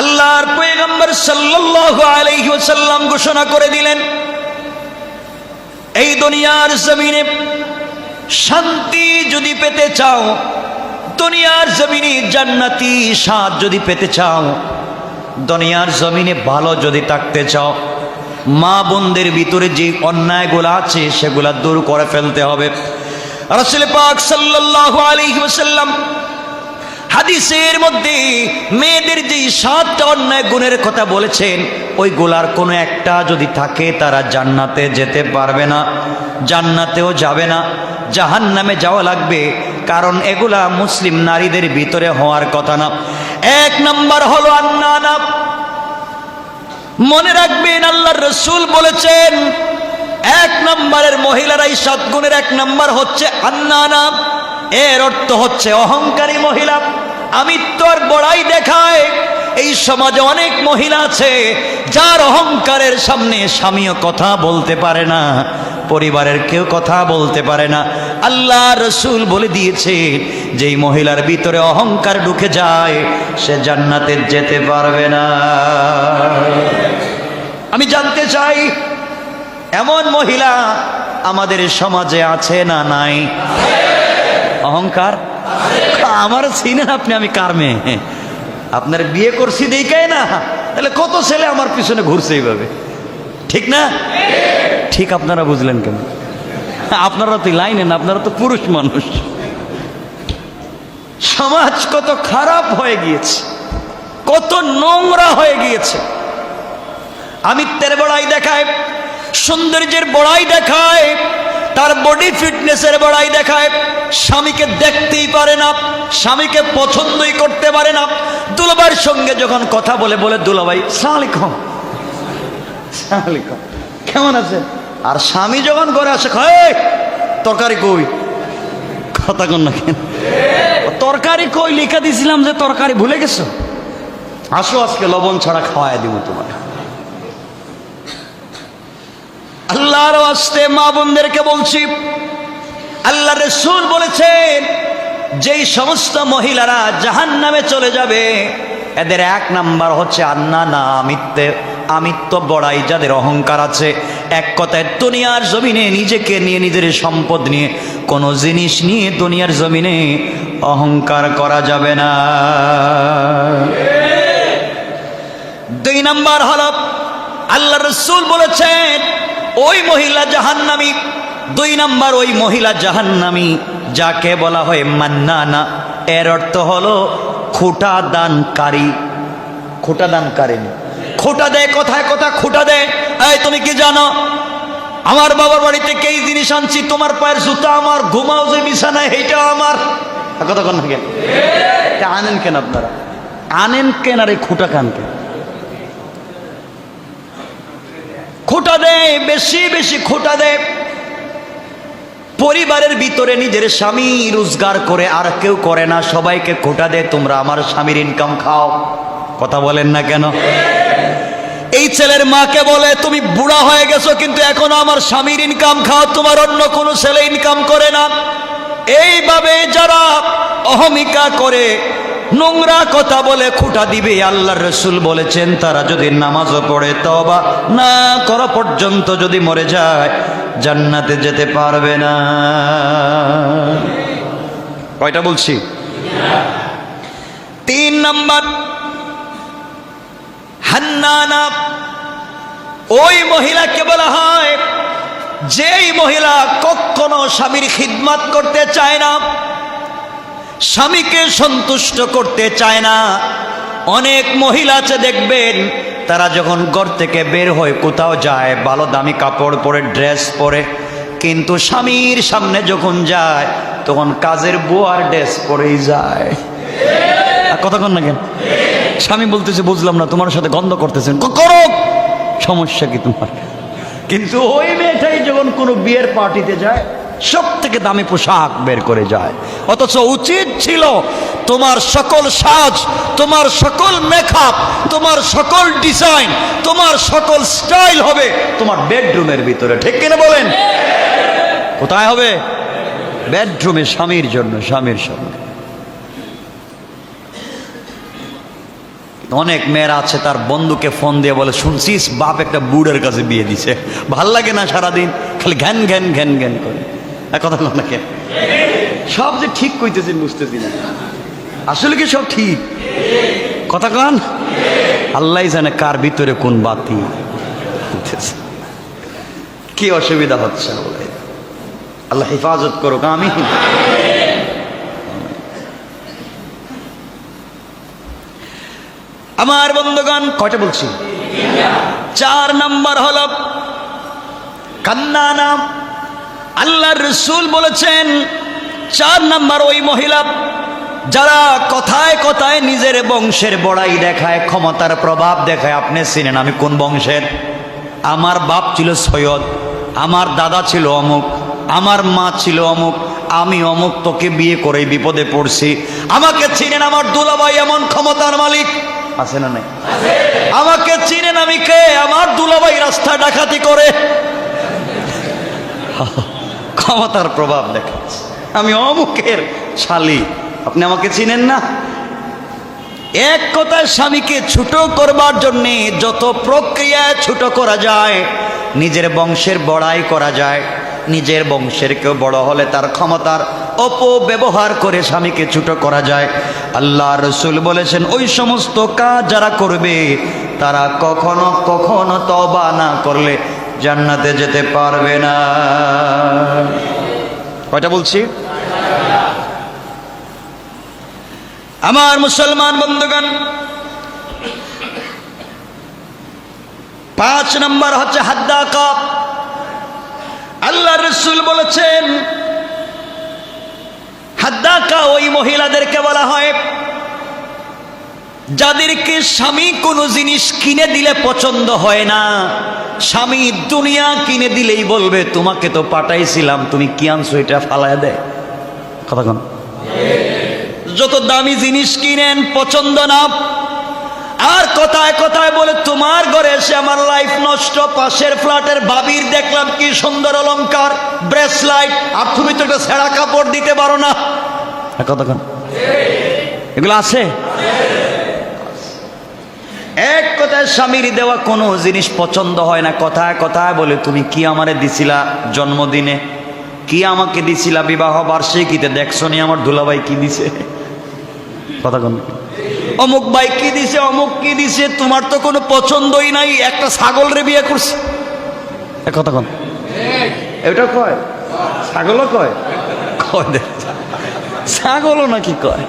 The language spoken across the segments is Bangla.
আল্লাহর পয়গম্বর সাল্লাল্লাহু আলাইহি ঘোষণা করে দিলেন, এই দুনিয়ার জমিনে শান্তি যদি পেতে চাও, দুনিয়ার জমিনে জান্নাতি স্বাদ যদি পেতে চাও, দুনিয়ার জমিনে ভালো যদি থাকতে চাও, মা বোনদের ভিতরে যে অন্যায়গুলো আছে সেগুলা দূর করে ফেলতে হবে। রসুল পাক সাল্লাল্লাহু আলাইহি ওয়াসাল্লাম হাদিসের মধ্যে মেয়েদের যে সাতটা অন্যায় গুণের কথা বলেছেন, ওই গোলার কোনো একটা যদি থাকে, তারা জান্নাতে যেতে পারবে না, জান্নাতেও যাবে না জাহান নামে যাওয়া লাগবে, কারণ এগুলা মুসলিম নারীদের ভিতরে হওয়ার কথা না। এক নম্বর হলো আন্নানা মনে রাখবেন, আল্লাহর রসুল বলেছেন, এক নম্বরের মহিলারাই সদ্গুণের এক নম্বর হচ্ছে আন্নানা এর অর্থ হচ্ছে অহংকারী মহিলা। আমি তোর বড়াই দেখায়। এই সমাজে অনেক মহিলা আছে, যার অহংকারের সামনে স্বামীও কথা বলতে পারে না, পরিবারের কেউ কথা বলতে পারে না। আল্লাহ রসুল বলে দিয়েছে, যেই মহিলার ভিতরে অহংকার ঢুকে যায়, সে জান্নাতে যেতে পারবে না। আমি জানতে চাই, এমন মহিলা আমাদের সমাজে আছে না নাই? অহংকার? আমার চিনেন আপনি, আমি কার মেয়ে? আপনার বিয়ে করছি দেখাই না। তাহলে কত ছেলে আমার পিছনে ঘুরছে এইভাবে? ঠিক না? ঠিক আপনারা বুঝলেন কেন? আপনারা তো লাইনে না, আপনারা তো পুরুষ মানুষ। সমাজ কত খারাপ হয়ে গিয়েছে, কত নোংরা হয়ে গিয়েছে। আমিত্বের বড়াই দেখায়, সৌন্দর্যের বড়াই দেখায় তার বডি ফিটনেসের বড়াই দেখায়। স্বামীকে দেখতেই পারে না স্বামীকে পছন্দই করতে পারে না। দুলাভাইয়ের সঙ্গে যখন কথা বলে বলে দুলাভাই সালামালাইকুম। সালামালাইকুম। কেমন আছে আর স্বামী যখন ঘরে আসে তরকারি কই? কথা কন না কেন? তরকারি কই? লিখা দিছিলাম যে তরকারি ভুলে গেছো? আসো আজকে লবণ ছাড়া খাওয়াই দিব তোমার আল্লাহর আস্তে মা বোনদেরকে বলছি, আল্লাহ রসুল বলেছেন, যেই সমস্ত মহিলারা জাহান নামে চলে যাবে, এদের এক নাম্বার হচ্ছে আন্না না আমিত্বে আমিত্ব বড়াই যাদের অহংকার আছে। এক কথায় দুনিয়ার জমিনে নিজেকে নিয়ে, নিজের সম্পদ নিয়ে, কোনো জিনিস নিয়ে দুনিয়ার জমিনে অহংকার করা যাবে না। দুই নাম্বার হল, আল্লাহ রসুল বলেছেন ওই মহিলা জাহান্নামী, দুই নাম্বার ওই মহিলা জাহান্নামী, যাকে বলা হয় মান্নানা। এর অর্থ হলো খুঁটা দানকারী। খুঁটা দানকারিনী খুঁটা দেয় কোথায় কোথায় খুঁটা দেয় এই, তুমি কি জানো? আমার বাবার বাড়িতে থেকে এই জিনিস আনছি? তোমার পায়ের জুতা আমার, ঘুমাও যে বিছানায়, এইটা আমার। কথা কেন আনেন কেন আপনারা? আনেন কেন আর এই খুঁটা কান কেন খোটা দেয়, বেশি বেশি খোটা দেয়। পরিবারের ভিতরে নিজের স্বামী রোজগার করে আর কেউ করে না, সবাইকে খোটা দেয়, তোমরা আমার স্বামীর ইনকাম খাও। কথা বলেন না কেন? এই ছেলের মাকে বলে, তুমি বুড়া হয়ে গেছো, কিন্তু এখনও আমার স্বামীর ইনকাম খাও, তোমার অন্য কোনো ছেলে ইনকাম করে না। এইভাবে যারা অহমিকা করে নোংরা কথা বলে খুঁটা দিবে, আল্লাহর রসুল বলেছেন, তারা যদি নামাজও পড়ে তবা না করা পর্যন্ত যদি মরে যায়, জান্নাতে যেতে পারবে না। কয়টা বলছি? তিন নাম্বার, হান্নানা, ওই মহিলাকে বলা হয়, যেই মহিলা কখনো স্বামীর খিদমাত করতে চায় না স্বামীকে সন্তুষ্ট করতে চায় না। অনেক মহিলা আছে, দেখবেন, তারা যখন ঘর থেকে বের হয়ে, কোথাও যায়, ভালো দামি কাপড় পরে, ড্রেস পরে, কিন্তু স্বামীর সামনে যখন যায়, তখন কাজের বুয়ার ড্রেস পরেই যায়। কন না কেন? স্বামী বলতেছে, বুঝলাম না, তোমার সাথে গন্ধ করতেছেন। করো। সমস্যা কি তোমার? কিন্তু ওই মেয়েটাই যখন কোনো বিয়ের পার্টিতে যায় সব থেকে দামি পোশাক বের করে যায়। অথচ উচিত ছিল তোমার সকল সাজ, তোমার সকল মেকআপ তোমার সকল ডিজাইন তোমার সকল স্টাইল হবে তোমার বেডরুমের ভিতরে। ঠিক কিনা বলেন? কোথায় হবে? বেডরুমে স্বামীর জন্য, স্বামীর সঙ্গে। অনেক মেয়েরা আছে, তার বন্ধুকে ফোন দিয়ে বলে, শুনছিস? বাপ একটা বুড়ের কাছে বিয়ে দিছে। ভালো লাগে না সারাদিন? খালি ঘ্যান ঘ্যান ঘ্যান ঘ্যান করে। কথা না কে সব যে ঠিক বুঝতেছি না। আসলে কি সব ঠিক? কথা আল্লাহ জানে কার ভিতরে কোন বাতি। কি অসুবিধা হচ্ছে আল্লাহ হেফাজত করুক আমি আমার বন্ধুগণ, কয়টা বলছি? চার নাম্বার হল কান্না নাম। আল্লাহর রসুল বলেছেন, চার নাম্বার ওই মহিলা যারা কথায় কথায় নিজের বংশের বড়াই দেখায়, ক্ষমতার প্রভাব দেখায়, আপনি চিনেন আমি কোন বংশের? আমার বাপ ছিল সৈয়দ, আমার দাদা ছিল অমুক, আমার মা ছিল অমুক, আমি অমুক, তোকে বিয়ে করে বিপদে পড়ছি। আমাকে চিনেন আমার দুলাভাই এমন ক্ষমতার মালিক? আছে না নাই? আমাকে চিনেন আমি কে? আমার দুলাভাই রাস্তা ডাকাতি করে। ক্ষমতার প্রভাব দেখাচ্ছে। আমি অমুকের শালি। আপনি আমাকে চিনেন না? এক কথায় স্বামীকে ছোট করবার জন্যে যত প্রক্রিয়ায় ছোট করা যায়, নিজের বংশের বড়াই করা যায়। নিজের বংশের কেউ বড় হলে তার ক্ষমতার অপব্যবহার করে স্বামীকে ছোট করা যায়। আল্লাহ রসুল বলেছেন, ওই সমস্ত কাজ যারা করবে, তারা কখনো কখনো তবা না করলে জান্নাতে যেতে পারবে না। কয়টা বলছি? আমার মুসলমান বন্ধুগণ, পাঁচ নম্বর হচ্ছে হাদ্দা কাপ। আল্লাহ রসুল বলেছেন, হাদ্দা হাদ্দাকা ওই মহিলাদেরকে বলা হয় যাদেরকে স্বামী কোনো জিনিস কিনে দিলে পছন্দ হয় না, স্বামী দুনিয়া কিনে দিলেই বলবে, তোমাকে তো পাঠাইছিলাম, তুমি কি আনছো, এটা ফালায় দেয় কথা কোন। যত দামি জিনিস কিনেন, পছন্দ না, আর কথায় কথায় বলে, তোমার ঘরে এসে আমার লাইফ নষ্ট, পাশের ফ্ল্যাটের বাবির দেখলাম কি সুন্দর অলংকার ব্রেসলাইট আর তুমি তো একটা ছেঁড়া কাপড় দিতে পারো না। কতক্ষণ এগুলো আছে? এক কথায় স্বামীর দেওয়া কোনো জিনিস পছন্দ হয় না। কথায় কথায় বলে, তুমি কি আমারে দিছিলা জন্মদিনে? কি আমাকে দিছিলা বিবাহ বার্ষিকীতে? দেখছ নি আমার দুলাভাই কি দিছে? কথা কোন। অমুক ভাই কি দিছে, অমুক কি দিছে, তোমার তো কোনো পছন্দই নাই, একটা ছাগল রে বিয়ে করছে। কথা কোন। এটা কয়? ছাগলও কয়? কয় ছাগলও নাকি কয়?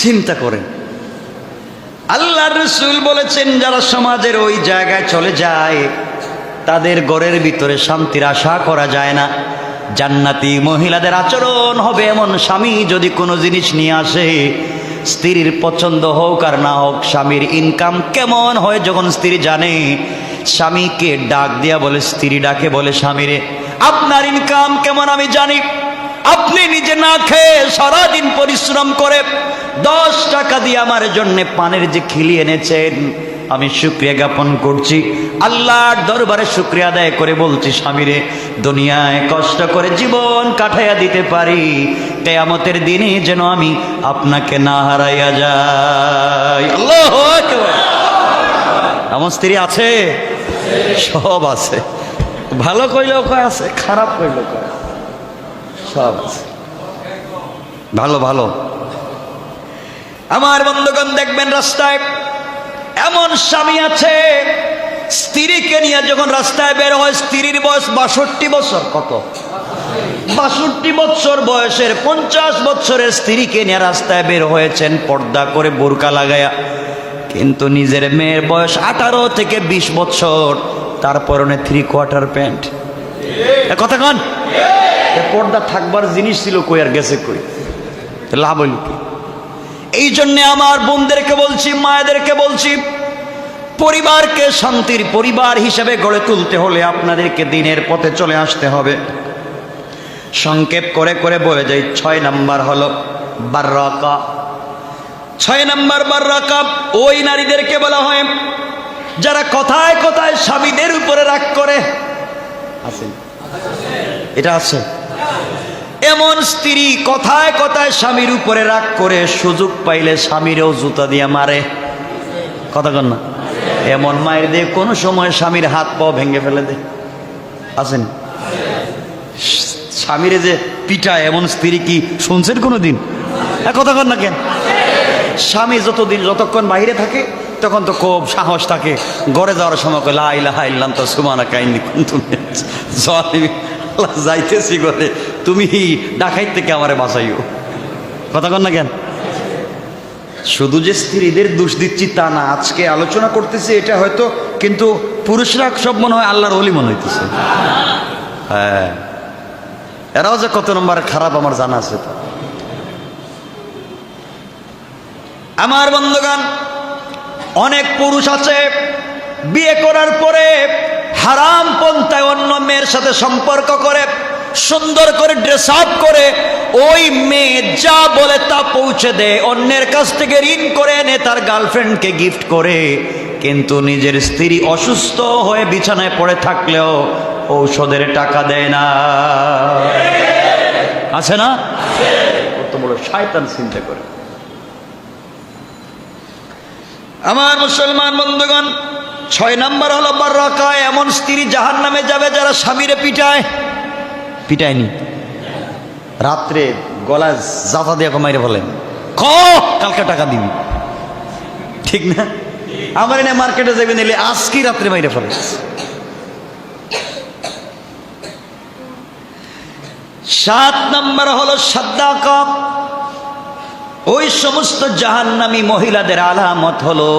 চিন্তা করেন। আল্লাহ রসুল বলেছেন, যারা সমাজের ওই জায়গায় চলে যায়, তাদের ঘরের ভিতরে শান্তির আশা করা যায় না। জান্নাতি মহিলাদের আচরণ হবে এমন স্বামী যদি কোনো জিনিস নিয়ে আসে, স্ত্রীর পছন্দ হোক আর না হোক, স্বামীর ইনকাম কেমন হয় যখন স্ত্রী জানে, স্বামীকে ডাক দিয়া বলে, স্ত্রী ডাকে বলে স্বামীরে আপনার ইনকাম কেমন আমি জানি। আপনি নিজে না খেয়ে সারাদিন পরিশ্রম করে দশ টাকা দিয়ে আমার জন্য পানের যে খিলি এনেছেন, আমি শুক্রিয়া জ্ঞাপন করছি। আল্লাহর দরবারে শুক্রিয়া আদায় করে বলছি, স্বামীরে, দুনিয়ায় কষ্ট করে জীবন কাটাইয়া দিতে পারি, কেয়ামতের দিনে যেন আমি আপনাকে না হারাইয়া যাই। আমার স্ত্রী আছে? সব আছে। ভালো কইলেও কয় আছে, খারাপ কইলেও কয়। সব আছে। ভালো ভালো। আমার বন্ধুগণ দেখবেন রাস্তায় এমন স্বামী আছে স্ত্রীকে নিয়ে যখন রাস্তায় বের হয় স্ত্রীর বয়স বাষট্টি বছর কত? বাষট্টি বছর বয়সের পঞ্চাশ বছরের স্ত্রীকে নিয়ে রাস্তায় বের হয়েছেন পর্দা করে বোরকা লাগায়া। কিন্তু নিজের মেয়ের বয়স আঠারো থেকে বিশ বছর তার পরনে থ্রি কোয়ার্টার প্যান্ট কথা কন? পর্দা থাকবার জিনিস ছিল কই আর গেছে কই? লাভ হইল কি? এই জন্যে আমার বোনদেরকে বলছি, মায়েদেরকে বলছি, পরিবারকে শান্তির পরিবার হিসেবে গড়ে তুলতে হলে আপনাদেরকে দিনের পথে চলে আসতে হবে। সংক্ষেপ করে করে বলে যাই, ছয় নাম্বার হলো বার্রাকা। ছয় নাম্বার বার্রাকা, ওই নারীদেরকে বলা হয়, যারা কথায় কথায় স্বামীদের উপরে রাগ করে। আছেন এটা আছে। এমন স্ত্রী কথায় কথায় স্বামীর উপরে রাগ করে সুযোগ পাইলে স্বামীরও জুতা দিয়ে মারে। কথা কন না? এমন মায়ের দিয়ে কোনো সময় স্বামীর হাত পাও ভেঙে ফেলে দে আছেন? স্বামীরে যে পিটা এমন স্ত্রী কি শুনছেন কোনো দিন কথা কন না কেন? স্বামী যতদিন যতক্ষণ বাইরে থাকে, তখন তো খুব সাহস থাকে। ঘরে যাওয়ার সময় কয়, লা ইলাহা ইল্লাম তো সুমানা কাইনি তুমি আল্লাহ যাইতেছি ঘরে তুমি ডাকাইত থেকে আমারে বাঁচাইও? কথা কন না কেন? শুধু যে স্ত্রীদের দোষ দিচ্ছি তা না, আজকে আলোচনা করতেছি এটা হয়তো, কিন্তু পুরুষরা সব মনে হয় আল্লাহর অলি মনে হইতেছে। হ্যাঁ। এরাও যে কত নম্বর খারাপ আমার জানা আছে তো। আমার বন্ধুগান অনেক পুরুষ আছে, বিয়ে করার পরে হারাম পন্থায় অন্য মেয়ের সাথে সম্পর্ক করে, সুন্দর করে ড্রেস আপ করে, ওই মেয়ে যা বলে তা পৌঁছে দেয় অন্যের কাছ থেকে ঋণ করে এনে তার গার্লফ্রেন্ডকে গিফট করে। কিন্তু নিজের স্ত্রী অসুস্থ হয়ে বিছানায় পড়ে থাকলেও ঔষধের টাকা দেয় না। আছে না? কত বড় শয়তান চিন্তা করে। আমার মুসলমান বন্ধুগণ ছয় নাম্বার হলো বাররাকা এমন স্ত্রী জাহান নামে যাবে যারা স্বামীরে পিটায়? পিটায়নি। রাত্রে গলা জাতা দিয়ে কমাইরে বলেন ক, কালকে টাকা দিবি। ঠিক না? আমার এনে মার্কেটে যাবে নিলে আজকে রাত্রে মাইরে ফেলে। সাত নম্বর হলো সাদ্দাকা। ওই সমস্ত জাহান্নামী মহিলাদের আলামত হলো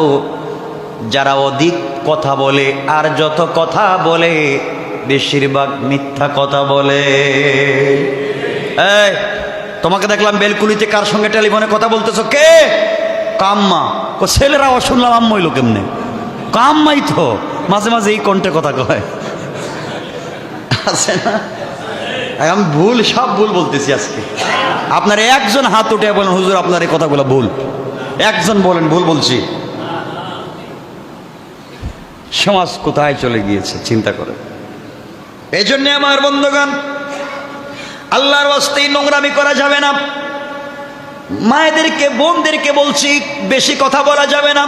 যারা অধিক কথা বলে আর যত কথা বলে, বেশিরভাগ মিথ্যা কথা বলে। তোমাকে দেখলাম বেলকুলিতে কার সঙ্গে টেলিফোনে কথা বলতেছো? কে? কাম্মা। ও ছেলেরা শুনলাম আম্মইল কেমনে? কাম্মাই তো। মাঝে মাঝে এই কণ্ঠে কথা কয়। আছে না? আমি ভুল, সব ভুল বলতেছি আজকে। আপনার একজন হাত উঠে বলেন, হুজুর, আপনার এই কথাগুলো ভুল। একজন বলেন, ভুল বলছি। সমাজ কোথায় চলে গিয়েছে, চিন্তা করে। এই জন্যে আমার বন্ধুগণ, আল্লাহর ওয়াস্তেই নোংরামি করা যাবে না। মায়েদেরকে, বোনদেরকে বলছি, বেশি কথা বলা যাবে না।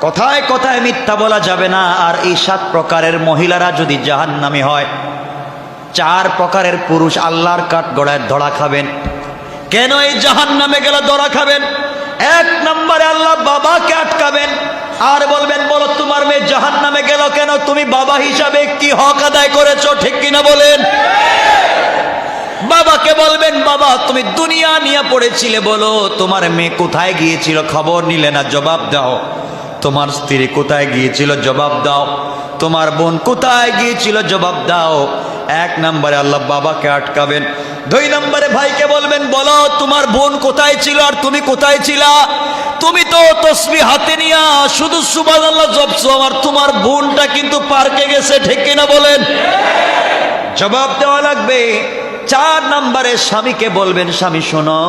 কথায় কথায় মিথ্যা বলা যাবে না। আর এই সাত প্রকারের মহিলারা যদি জাহান্নামী হয়, চার প্রকারের পুরুষ আল্লাহর কাঠ গড়ায় ধরা খাবেন। কেন এই জাহান নামে গেলে ধরা খাবেন? এক নম্বরে আল্লাহ বাবাকে আটকাবেন। আর বলবেন, বলো, তোমার মেয়ে জাহান নামে গেল কেন? তুমি বাবা হিসাবে কি হক আদায় করেছ? ঠিক কিনা বলেন? বাবাকে বলবেন, বাবা, তুমি দুনিয়া নিয়ে পড়েছিলে বলো। তোমার মেয়ে কোথায় গিয়েছিল খবর নিলে না, জবাব দাও। তোমার স্ত্রী কোথায় গিয়েছিল, জবাব দাও। তোমার বোন কোথায় গিয়েছিল, জবাব দাও। এক নম্বরে আল্লাহ বাবাকে আটকাবেন। দুই নম্বরে ভাইকে বলবেন, বলো, তোমার বোন কোথায় ছিল আর তুমি কোথায় ছিলা? তুমি তো তসবি হাতে নিয়া শুধু সুবাদ আল্লাহ জপছো, আমার তোমার বোনটা কিন্তু পার্কে গেছে, ঠিক কিনা বলেন? জবাব দেওয়া লাগবে। চার নম্বরে স্বামীকে বলবেন, স্বামী, শোনো,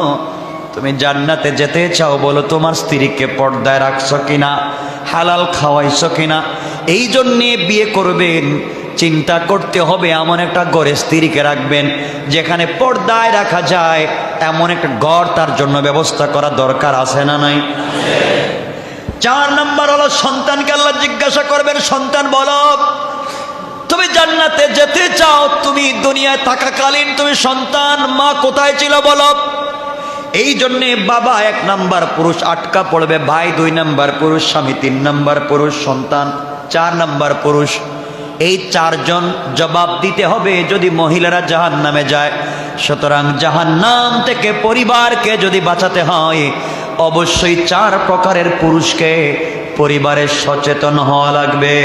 তুমি জান্নাতে যেতে চাও বলো, তোমার স্ত্রীকে পর্দায় রাখছো কিনা? হালাল খাওয়াইছো কিনা? এই জন্যে বিয়ে করবেন চিন্তা করতে হবে এমন একটা গড়ে স্ত্রীকে রাখবেন, যেখানে পর্দায় রাখা যায়, এমন একটা গড় তার জন্য ব্যবস্থা করা দরকার আছে না নাই? চার নম্বর হলো সন্তানকে আল্লাহ জিজ্ঞাসা করবেন, সন্তান বলো, তুমি জান্নাতে যেতে চাও, তুমি দুনিয়ায় থাকাকালীন তুমি সন্তান, মা কোথায় ছিল বলো? এই জন্যে বাবা এক নাম্বার পুরুষ আটকা পড়বে, ভাই দুই নাম্বার পুরুষ, স্বামী তিন নাম্বার পুরুষ, সন্তান চার নাম্বার পুরুষ। এই চারজন জবাব দিতে হবে যদি মহিলারা জাহান নামে যায়। সুতরাং জাহান নাম থেকে পরিবারকে যদি বাঁচাতে হয়, অবশ্যই চার প্রকারের পুরুষকে পরিবারের সচেতন হওয়া লাগবে।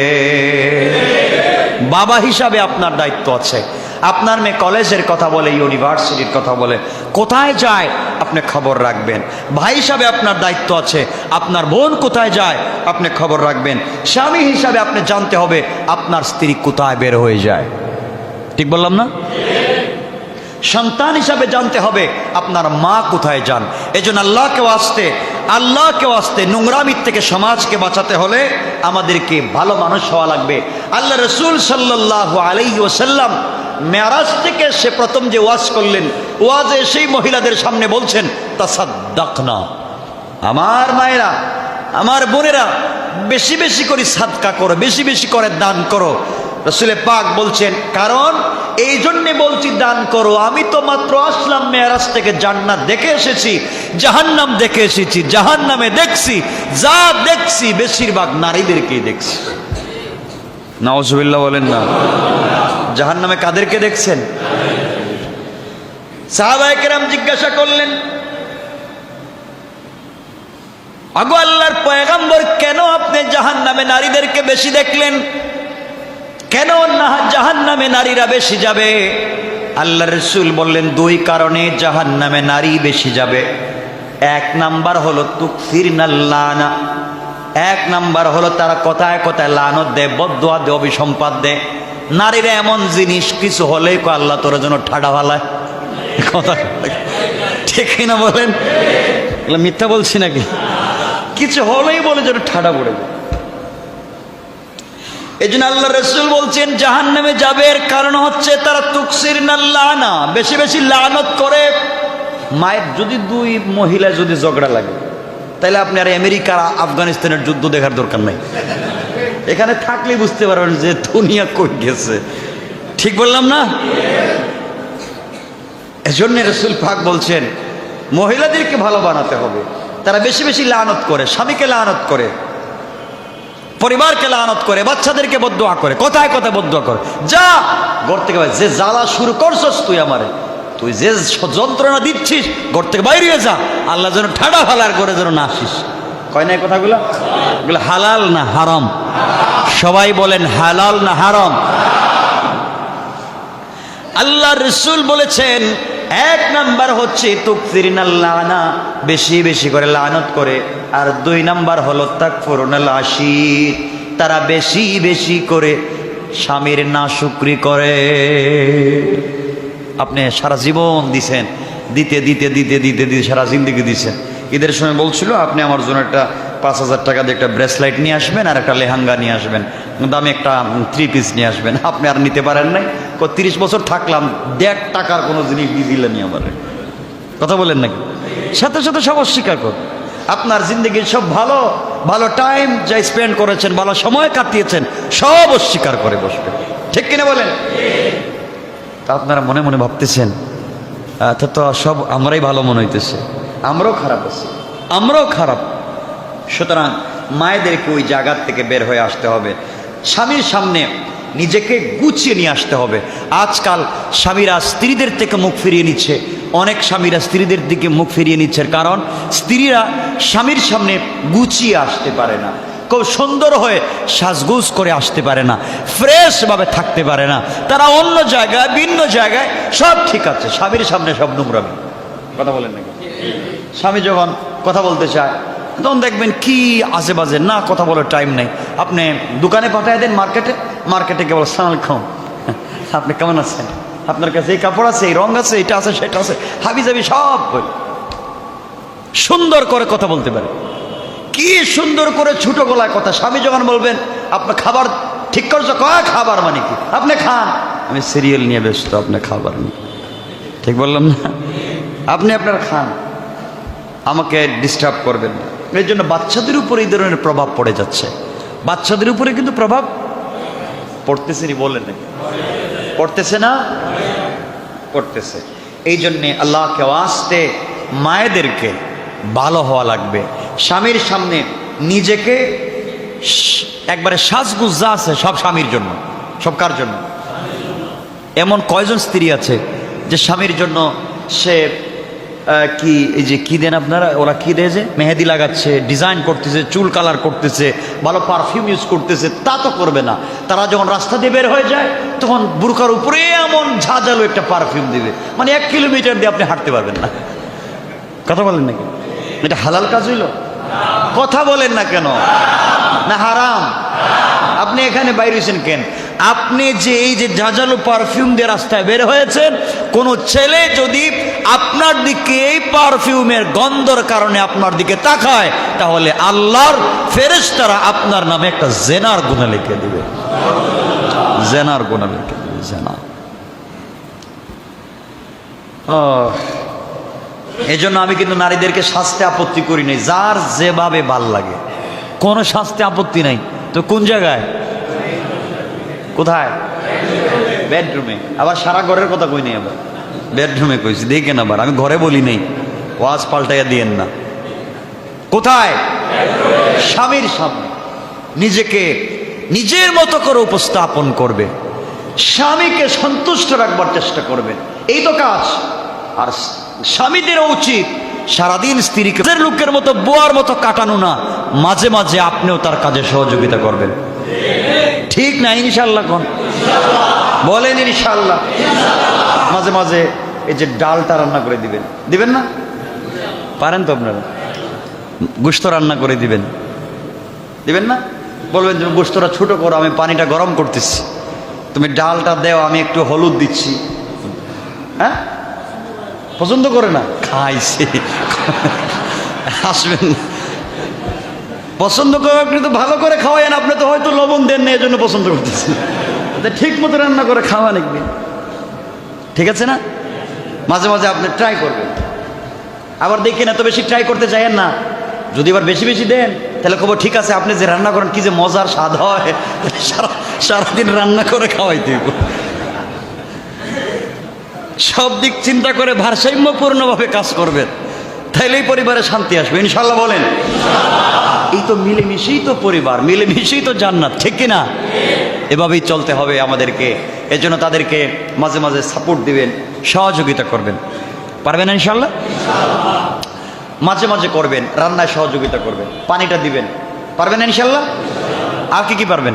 বাবা হিসাবে আপনার দায়িত্ব আছে। আপনার মেয়ে কলেজের কথা বলে, ইউনিভার্সিটির কথা বলে, কোথায় যায়? আপনি খবর রাখবেন। ভাই হিসাবে আপনার দায়িত্ব আছে। আপনার বোন কোথায় যায়? আপনি খবর রাখবেন। স্বামী হিসাবে আপনি জানতে হবে, আপনার স্ত্রী কোথায় বের হয়ে যায়। ঠিক বললাম না? সন্তান হিসাবে জানতে হবে, আপনার মা কোথায় যান। এই জন্য আল্লাহকেও আসতে আল্লাহকেও আসতে, নোংরামির থেকে সমাজকে বাঁচাতে হলে আমাদেরকে ভালো মানুষ হওয়া লাগবে। আল্লাহ রসুল সাল্লাহ আলাই ওসাল্লাম মেয়ারাজ থেকে সে প্রথম যে ওয়াজ করলেন, ওয়াজে সেই মহিলাদের সামনে বলছেন তাসাদ্দাক না আমার মায়েরা, আমার বোনেরা, বেশি বেশি করে সাদকা করো, বেশি বেশি করে দান করো। রসুলে পাক বলছেন, কারণ এই জন্যে বলছি দান করো, আমি তো মাত্র আসলাম মেয়ারাজ থেকে জান্নাত দেখে এসেছি, জাহান্নাম দেখে এসেছি, জাহান্নামে দেখছি, যা দেখছি, বেশিরভাগ নারীদেরকেই দেখছি। নওয়াজবিল্লাহ বলেন না। জাহান্নামে কাদেরকে দেখছেন? সাহাবাহিকেরাম জিজ্ঞাসা করলেন, আগো আল্লাহর পয়গাম্বর কেন আপনি জাহান নামে নারীদেরকে বেশি দেখলেন? কেন জাহান নামে নারীরা বেশি যাবে? আল্লাহ রসুল বললেন, দুই কারণে জাহান নামে নারী বেশি যাবে। এক নাম্বার হলো তুকফির নাল্লানা এক নাম্বার হলো, তারা কথায় কথায় লানত দেয় বদুয়া দে অভিসম্পাদ দেয়। নারীরা এমন জিনিস কিছু হলেই কো আল্লাহ তোর জন্য ঠাডা ভালায় কথা ঠিক না বলেন? মিথ্যা বলছি নাকি? কিছু হলেই বলে যেন ঠাডা পড়ে এই জন্য আল্লাহ রসুল বলছেন জাহান নামে যাবে এর কারণ হচ্ছে তারা তুকসির না বেশি বেশি লানত করে। মায়ের যদি দুই মহিলা যদি ঝগড়া লাগে তাহলে আপনি আর আমেরিকা আফগানিস্তানের যুদ্ধ দেখার দরকার নাই। এখানে থাকলে বুঝতে পারবেন যে দুনিয়া কই গেছে। ঠিক বললাম না? এজন্য রসুল পাক বলছেন, মহিলাদেরকে ভালো বানাতে হবে। তারা বেশি বেশি লানত করে, স্বামীকে লানত করে, পরিবারকে লানত করে, বাচ্চাদেরকে বদুয়া করে, কথায় কোথায় বদুয়া করে। যা, ঘর থেকে যে জ্বালা শুরু করছস তুই আমারে, তুই যে যন্ত্রণা দিচ্ছিস, ঘর থেকে বাইরে যা, আল্লাহ যেন ঠাডা ফালার করে যেন না আসিস। কয় না কথাগুলো? এগুলো হালাল না হারাম? সবাই বলেন হালাল না হারাম? আল্লাহ রসুল বলেছেন, এক নাম্বার হচ্ছে তুকফিরিন লানা, বেশি বেশি করে লানত করে। আর দুই নাম্বার হলো তাকফুরুনাল আশির তারা বেশি বেশি করে স্বামীর না শুক্রি করে। আপনি সারা জীবন দিছেন, দিতে দিতে দিতে দিতে দিতে সারা জিন্দগি দিছেন। ঈদের সময় বলছিল, আপনি আমার জন্য একটা পাঁচ হাজার টাকা দিয়ে একটা ব্রেসলাইট নিয়ে আসবেন আর একটা লেহাঙ্গা নিয়ে আসবেন। দামে একটা থ্রি পিস নিয়ে আসবেন। আপনি আর নিতে পারেন নাই। তিরিশ বছর থাকলাম, দেড় টাকার কোনো জিনিস দিয়ে দিলেনি আমার। কথা বলেন নাকি? সাথে সাথে সব অস্বীকার কর আপনার জিন্দগির সব ভালো ভালো টাইম যা স্পেন্ড করেছেন, ভালো সময় কাটিয়েছেন, সব অস্বীকার করে বসবে। ঠিক কিনা বলেন? তা আপনারা মনে মনে ভাবতেছেন তো সব আমরাই ভালো মনে হইতেছে। আমরাও খারাপ আছি। আমরাও খারাপ। সুতরাং মায়েদেরকে ওই জায়গার থেকে বের হয়ে আসতে হবে। স্বামীর সামনে নিজেকে গুছিয়ে নিয়ে আসতে হবে। আজকাল স্বামীরা স্ত্রীদের থেকে মুখ ফিরিয়ে নিচ্ছে। অনেক স্বামীরা স্ত্রীদের দিকে মুখ ফিরিয়ে নিচ্ছে। কারণ, স্ত্রীরা স্বামীর সামনে গুছিয়ে আসতে পারে না। খুব সুন্দর হয়ে সাজগুজ করে আসতে পারে না। ফ্রেশভাবে থাকতে পারে না। তারা অন্য জায়গায়, ভিন্ন জায়গায়, সব ঠিক আছে। স্বামীর সামনে সব নোংরামি। কথা বলেন নাকি? স্বামী যখন কথা বলতে চায়, তখন দেখবেন কি আজে বাজে না কথা বলার টাইম নেই। আপনি দোকানে পাঠায় দেন মার্কেটে মার্কেটে কেবল সালাম খান আপনি কেমন আছেন? আপনার কাছে এই কাপড় আছে, এই রং আছে, এটা আছে, সেটা আছে হাবি যাবি সব সুন্দর করে কথা বলতে পারে। কি সুন্দর করে ছোট গলায় কথা। স্বামী যখন বলবেন, আপনার খাবার ঠিক করছ? কয়, খাবার মানে কি? আপনি খান। আমি সিরিয়াল নিয়ে ব্যস্ত, আপনি খাবার নিয়ে। ঠিক বললাম না? আপনি আপনার খান। আমাকে ডিস্টার্ব করবেন। এর জন্য বাচ্চাদের উপরে এই ধরনের প্রভাব পড়ে যাচ্ছে। বাচ্চাদের উপরে কিন্তু প্রভাব পড়তেছে নি বলেন পড়তেছে না? পড়তেছে। এই জন্যে আল্লাহকে আসতে মায়েদেরকে ভালো হওয়া লাগবে। স্বামীর সামনে নিজেকে একবারে সাজগুজ যা আছে সব স্বামীর জন্য। সব কার জন্য? এমন কয়জন স্ত্রী আছে যে স্বামীর জন্য সে কি, এই যে কি দেন আপনারা? ওরা কি দেয় যে? মেহেদি লাগাচ্ছে ডিজাইন করতেছে, চুল কালার করতেছে, ভালো পারফিউম ইউজ করতেছে, তা তো করবে না। তারা যখন রাস্তা দিয়ে বের হয়ে যায়, তখন বুরকার উপরে এমন ঝাঁঝালো একটা পারফিউম দিবে। মানে এক কিলোমিটার দিয়ে আপনি হাঁটতে পারবেন না। কথা বলেন নাকি? এটা হালাল কাজ হইল? কথা বলেন না কেন? না, হারাম। আপনি এখানে বাইরে হয়েছেন কেন? আপনি যে এই যে ঝাঁঝালো পারফিউম দিয়ে রাস্তায় বের হয়েছেন, কোন ছেলে যদি আপনার দিকে এই পারফিউমের গন্ধর কারণে আপনার দিকে তাকায়, তাহলে আল্লাহর ফেরেশতারা আপনার নামে একটা জেনার গুণা লিখে দিবে। জেনার গুণা লিখে দিবে জেনা এই জন্য আমি কিন্তু নারীদেরকে শাস্তে আপত্তি করি নাই, যার যেভাবে ভালো লাগে। কোনো শাস্তে আপত্তি নাই। তো কোন জায়গায়? কোথায়? বেডরুমে। আবার সারা ঘরের কথা কই নাই আবার? বেডরুমে কইছি দেখেন আবার আমি ঘরে বলি নাই, ওয়াজ পাল্টাইয়া দিয়েন না। কোথায়? স্বামীর সামনে। নিজেকে নিজের মতো করে উপস্থাপন করবে। স্বামীকে সন্তুষ্ট রাখবার চেষ্টা করবেন এই তো কাজ। আর স্বামীদেরও উচিত সারাদিন স্ত্রীকে লোকের মতো, বোয়ার মতো কাটানো না। মাঝে মাঝে আপনিও তার কাজে সহযোগিতা করবেন। ঠিক না ইনশাল্লাহ কোন? বলেন ইনশাল্লাহ মাঝে মাঝে এই যে ডালটা রান্না করে দিবেন। দিবেন না? পারেন তো আপনারা। গুস্ত রান্না করে দিবেন। দিবেন না? বলবেন, তুমি গুস্তটা ছোটো করো, আমি পানিটা গরম করতেছি। তুমি ডালটা দেও, আমি একটু হলুদ দিচ্ছি। হ্যাঁ? পছন্দ করে না? খাইছে। আসবেন পছন্দ করে আপনি তো ভালো করে খাওয়াইন আপনি তো হয়তো লবণ দেন না এই জন্য পছন্দ করতেছেন। তা ঠিক মতো রান্না করে খাওয়ান একদিন। ঠিক আছে না? মাঝে মাঝে আপনি ট্রাই করবেন। আবার দেখেন এত বেশি ট্রাই করতে চাইেন না। যদি আবার বেশি বেশি দেন, তাহলে খবর ঠিক আছে, আপনি যে রান্না করেন, কি যে মজার স্বাদ হয়, সারা, সারাদিন রান্না করে খাওয়াই দিব। সব দিক চিন্তা করে ভারসাম্যপূর্ণভাবে কাজ করবেন। তাইলেই পরিবারে শান্তি আসবে। ইনশাল্লাহ বলেন। এই তো মিলেমিশেই তো পরিবার, মিলেমিশেই তো জান্নাত, ঠিক কিনা? এভাবেই চলতে হবে আমাদেরকে। এজন্য তাদেরকে মাঝে মাঝে সাপোর্ট দিবেন, সহযোগিতা করবেন। পারবেন ইনশাল্লাহ মাঝে মাঝে করবেন, রান্নায় সহযোগিতা করবেন, পানিটা দিবেন। পারবেন ইনশাল্লাহ আর কি কি পারবেন?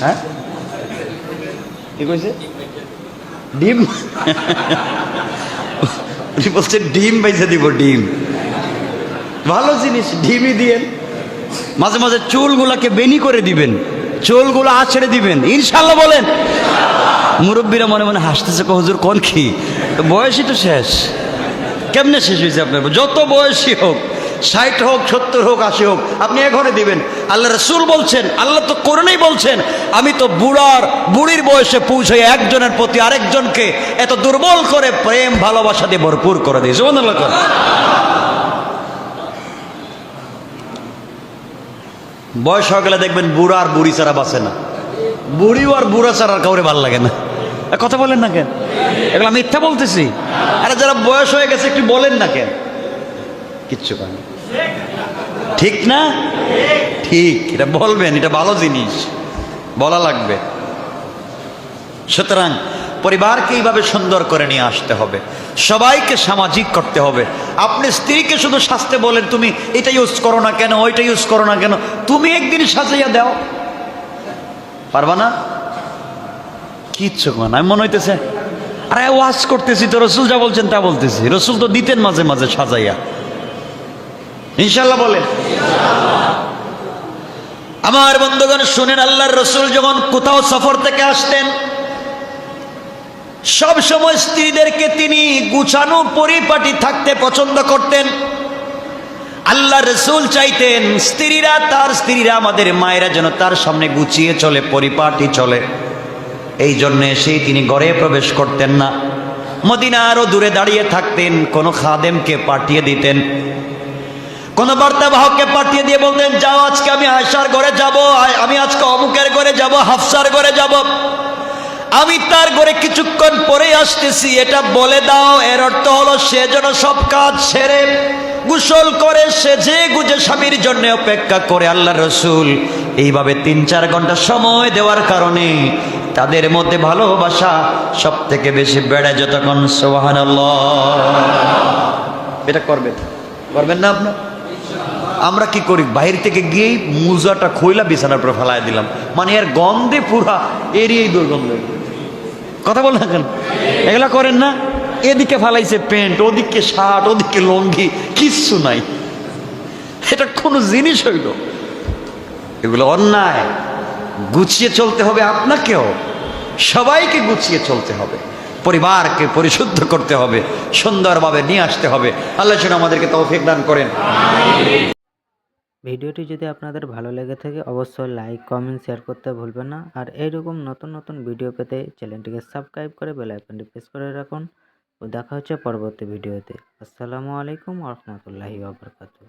হ্যাঁ? কি কইছে? ডিম? উনি ডিম বাইছে দিব, ডিম। ভালো জিনিস, ডিমই দিয়েন। মাঝে মাঝে চুলগুলাকে বেনি করে দিবেন, চুলগুলো আছড়ে দিবেন। ইনশাল্লাহ বলেন। মুরব্বীরা মনে মনে হাসতেছে হুজুর, কোন কি? বয়সই তো শেষ। কেমনে শেষ হয়েছে আপনার যত বয়সী হোক, ষাট হোক, সত্তর হোক, আশি হোক, আপনি এ ঘরে দিবেন। আল্লাহ রসুল বলছেন, আল্লাহ তো করণেই বলছেন, আমি তো বুড়ার, বুড়ির বয়সে পৌঁছে একজনের প্রতি আরেকজনকে এত দুর্বল করে প্রেম, ভালোবাসা দিয়ে ভরপুর করে দিয়েছে। বয়স হয়ে গেলে দেখবেন বুড়া আর বুড়ি ছাড়া বাঁচে না। বুড়িও আর বুড়া ছাড়া আর কাউরে ভালো লাগে না। কথা বলেন না কেন? এগুলো আমি মিথ্যা বলতেছি। আরে যারা বয়স হয়ে গেছে একটু বলেন না কেন? কিচ্ছু পান ঠিক না? ঠিক, এটা বলবেন, এটা ভালো জিনিস। বলা লাগবে। সুতরাং পরিবারকে এইভাবে সুন্দর করে নিয়ে আসতে হবে। সবাইকে সামাজিক করতে হবে। আপনি স্ত্রীকে শুধু সাজতে বলেন, তুমি এটা ইউজ করো না কেন, ওইটা ইউজ করো না কেন, তুমি একদিন সাজাইয়া দাও। পারবা না? কিচ্ছু না আমি মনে হইতেছে, আরে, ওয়াজ করতেছি তো, রসুল যা বলছেন তা বলতেছি। রসুল তো দিতেন মাঝে মাঝে সাজাইয়া। ইনশাল্লাহ বলেন। আমার বন্ধুগণ, শুনেন, আল্লাহর রসুল যখন কোথাও সফর থেকে আসতেন সব সময় স্ত্রীদেরকে তিনি গুছানো পরিপাটি থাকতে পছন্দ করতেন। আল্লাহ রসুল চাইতেন, স্ত্রীরা তার স্ত্রীরা আমাদের মায়েরা যেন তার সামনে গুছিয়ে চলে, পরিপাটি চলে। এই জন্যে সেই তিনি ঘরে প্রবেশ করতেন না। মদিনা আরও দূরে দাঁড়িয়ে থাকতেন, কোনো খাদেমকে পাঠিয়ে দিতেন। কোন বার্তাবাহককে পাঠিয়ে দিয়ে বলতেন, যাও আজকে আমি আয়সার ঘরে যাব আমি আজকে অমুকের ঘরে যাব, হাফসার ঘরে যাব। আমি তার ঘরে কিছুক্ষণ পরে আসতেছি, এটা বলে দাও, এর অর্থ হলো সে যেন সব কাজ সেরে, গোসল করে, সেজে গুজে স্বামীর জন্য অপেক্ষা করে আল্লাহ রসুল। এইভাবে তিন চার ঘণ্টা সময় দেওয়ার কারণে তাদের মধ্যে ভালোবাসা সব থেকে বেশি বেড়ে যতক্ষণ সোহান এটা করবেন। করবেন না আপনার? আমরা কি করি? বাইরে থেকে গিয়েই মুজাটা খইলা বিছানার উপরে ফেলায় দিলাম। মানে এর গন্ধে পুরা এরিয়েই দুর্গন্ধ। কথা বল না কেন? এগুলা করেন না? এদিকে ফালাইছে প্যান্ট, ওদিকে শার্ট, ওদিকে লঙ্গি, কিচ্ছু নাই। এটা কোনো জিনিস হইল। এগুলো অন্যায়। গুছিয়ে চলতে হবে আপনাকেও। সবাইকে গুছিয়ে চলতে হবে। পরিবারকে পরিশুদ্ধ করতে হবে। সুন্দরভাবে নিয়ে আসতে হবে। আল্লাহ আমাদেরকে তৌফিক দান করেন। ভিডিওটি যদি আপনাদের ভালো লেগে থাকে, অবশ্যই লাইক কমেন্ট শেয়ার করতে ভুলবেন না। আর এইরকম নতুন নতুন ভিডিও পেতে চ্যানেলটিকে সাবস্ক্রাইব করে বেল আইকনটি প্রেস করে রাখুন। ও দেখা হচ্ছে পরবর্তী ভিডিওতে আসসালামু আলাইকুম ওয়া ওবরকাতুহ